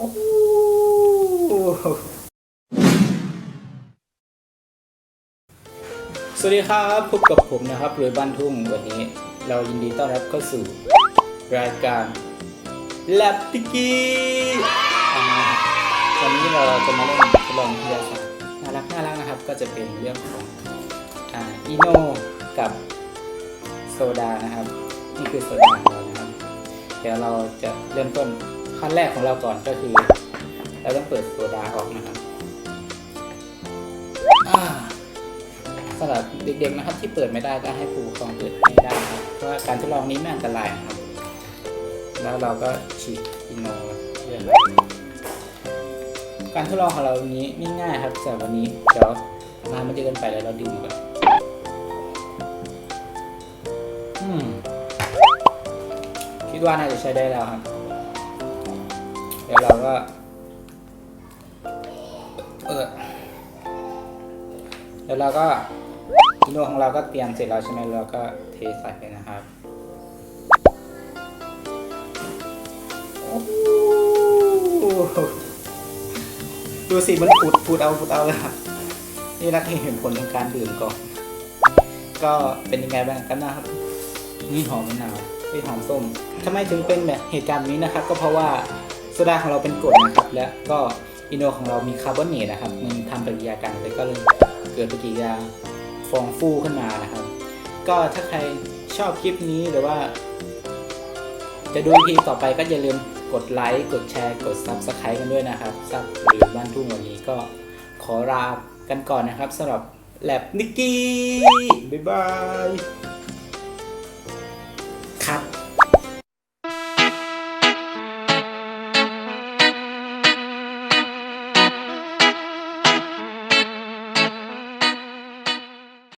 สวัสดีครับพบกับผมนะครับรวยบ้านทุ่งวันนี้ เรายินดีต้อนรับเข้าสู่รายการ l a b ติกี้วันนี้เราจะมาเล่นทดลองวิทยาศาสตร์น่ารักน่ารักนะครับ ก็จะเป็นเรื่องของอีโนกับโซดานะครับ นี่คือโซดาของเรานะครับ เดี๋ยวเราจะเริ่มต้น ขั้นแรกของเราก่อนก็คือ เราต้องเปิดโซดาออกนะครับสำหรับเด็กๆนะครับที่เปิดไม่ได้ก็ให้ผู้ปกครองเปิดให้ได้ครับเพราะว่าการทดลองนี้ไม่อันตรายครับ แล้วเราก็ฉีดอินโนเรื่อยๆการทดลองของเราวันนี้ง่ายๆครับสำหรับวันนี้เดี๋ยวน้ำมันจะเกินไปแล้วเราดื่มก่อนคิดว่าน่าจะใช้ได้แล้วครับ ดี๋ยวเราก็เออเดี๋ยวเราก็กิโลของเราก็เตรียมเสร็จแล้วใช่ไหมเราก็เทใส่ไปนะครับดูสิมันปุดปุดเอาปุดเอาเลยครับนี่นักเห็นผลของการดื่มก่อน ก็เป็นยังไงบ้างกันนะครับ นี่หอมมะนาวไอยหอมส้มทำไมถึงเป็นแบบเหตุการณ์นี้นะครับ ก็เพราะว่า ซดาของเราเป็นกรดนะครับ และก็อินโนของเรามีคาร์บอนเนตนะครับ มันทำปฏิกิริยากันเลยก็เลยเกิดปฏิกิริยาฟองฟูขึ้นมานะครับ ก็ถ้าใครชอบคลิปนี้หรือว่า จะดูทีต่อไปก็อย่าลืมกดไลค์กดแชร์ กด Subscribe กันด้วยนะครับซับหรือบ้านทุ่งวันนี้ก็ขอลากันก่อนนะครับสำหรับแลบนิกกี้ บ๊ายบาย